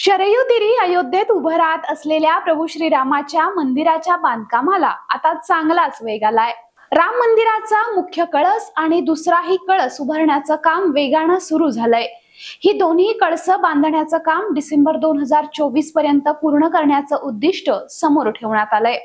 शरयूतीरी अयोध्येत उभं राहत असलेल्या प्रभू श्रीरामाच्या मंदिराच्या बांधकामाला आता चांगलाच वेग आलाय. राम मंदिराचा मुख्य कळस आणि दुसराही कळस उभारण्याचं काम वेगानं सुरू झालंय. ही दोन्ही कळस बांधण्याचं काम डिसेंबर दोन हजार चोवीसपर्यंत पूर्ण करण्याचं उद्दिष्ट समोर ठेवण्यात आलंय.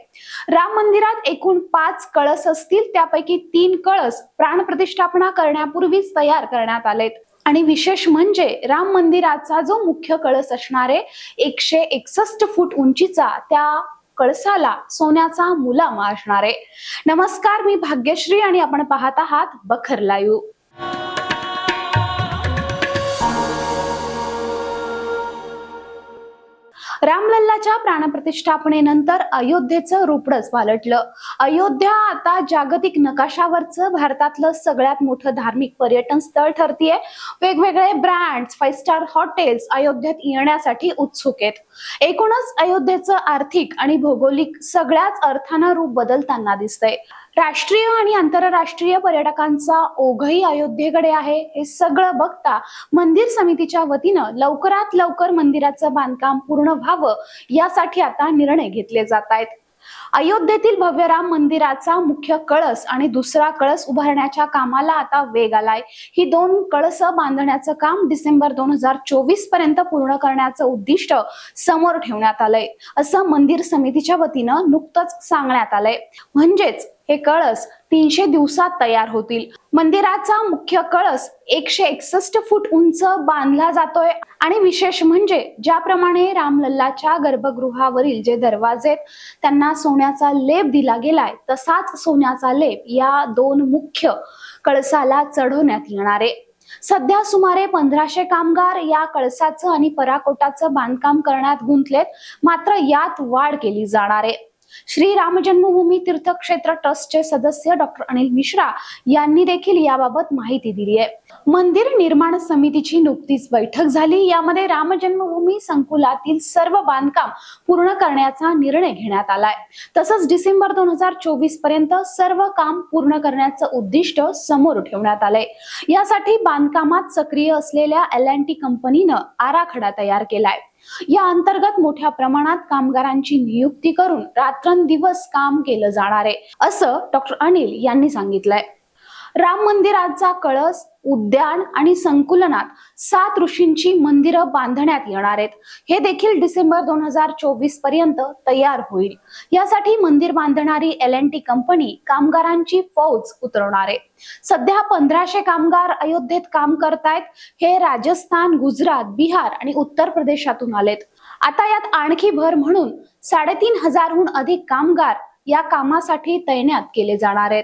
राम मंदिरात एकूण पाच कळस असतील त्यापैकी तीन कळस प्राणप्रतिष्ठापना करण्यापूर्वीच तयार करण्यात आलेत. आणि विशेष म्हणजे राम मंदिराचा जो मुख्य कळस असणारे एकशे एकसष्ट फूट उंचीचा त्या कळसाला सोन्याचा मुलामा असणार आहे नमस्कार मी भाग्यश्री आणि आपण पाहत आहात बखर लाईव्ह. रामलल्लाच्या प्राणप्रतिष्ठापनेनंतर अयोध्येचं रूपडच पालटलं. अयोध्या आता जागतिक नकाशावरचं भारतातलं सगळ्यात मोठं धार्मिक पर्यटन स्थळ ठरतीये. वेगवेगळे ब्रँड्स फाईव्ह स्टार हॉटेल्स अयोध्येत येण्यासाठी उत्सुक आहेत. एकूणच अयोध्येचं आर्थिक आणि भौगोलिक सगळ्याच अर्थानं रूप बदलताना दिसतंय. राष्ट्रीय आणि आंतरराष्ट्रीय पर्यटकांचा ओघही अयोध्येकडे आहे. हे सगळं बघता मंदिर समितीच्या वतीनं लवकरात लवकर मंदिराचं बांधकाम पूर्ण व्हावं यासाठी आता निर्णय घेतले जात आहेत. अयोध्येतील भव्य राम मंदिराचा मुख्य कळस आणि दुसरा कळस उभारण्याच्या कामाला आता वेग आलाय. ही दोन कळस बांधण्याचं काम डिसेंबर दोन हजार चोवीसपर्यंत पूर्ण करण्याचं उद्दिष्ट समोर ठेवण्यात आलंय. असं मंदिर समितीच्या वतीनं नुकतंच सांगण्यात आलंय. म्हणजेच हे कळस तीनशे दिवसात तयार होतील. मंदिराचा मुख्य कळस एकशे एकसष्ट फूट उंच बांधला जातोय आणि विशेष म्हणजे ज्याप्रमाणे रामलल्लाच्या गर्भगृहावरील जे दरवाजे त्यांना त्यांना सोन्याचा लेप दिला गेलाय तसाच सोन्याचा लेप या दोन मुख्य कळसाला चढवण्यात येणार आहे. सध्या सुमारे पंधराशे कामगार या कळसाचं आणि पराकोटाचं बांधकाम करण्यात गुंतलेत मात्र यात वाढ केली जाणार आहे. श्री राम जन्मभूमी तीर्थक्षेत्र ट्रस्टचे सदस्य डॉक्टर अनिल मिश्रा यांनी देखील याबाबत माहिती दिली आहे. मंदिर निर्माण समितीची नुकतीच बैठक झाली. यामध्ये राम जन्मभूमी संकुलातील सर्व बांधकाम पूर्ण करण्याचा निर्णय घेण्यात आलाय. तसंच डिसेंबर दोन हजार चोवीसपर्यंत सर्व काम पूर्ण करण्याचं उद्दिष्ट समोर ठेवण्यात आलंय. यासाठी बांधकामात सक्रिय असलेल्या एल अँड टी कंपनीनं आराखडा तयार केलाय. या अंतर्गत मोठ्या प्रमाणात कामगारांची नियुक्ती करून रात्रंदिवस काम केलं जाणार आहे असं डॉक्टर अनिल यांनी सांगितलंय. राम मंदिराचा कळस उद्यान आणि संकुलनात सात ऋषींची मंदिरं बांधण्यात येणार आहेत. हे देखील डिसेंबर दोन हजार चोवीसपर्यंत तयार होईल. यासाठी मंदिर बांधणारी एल एन टी कंपनी कामगारांची फौज उतरवणार आहे. सध्या पंधराशे कामगार अयोध्येत काम करतायत. हे राजस्थान गुजरात बिहार आणि उत्तर प्रदेशातून आलेत. आता यात आणखी भर म्हणून साडेतीन हजारहून अधिक कामगार या कामासाठी तैनात केले जाणार आहेत.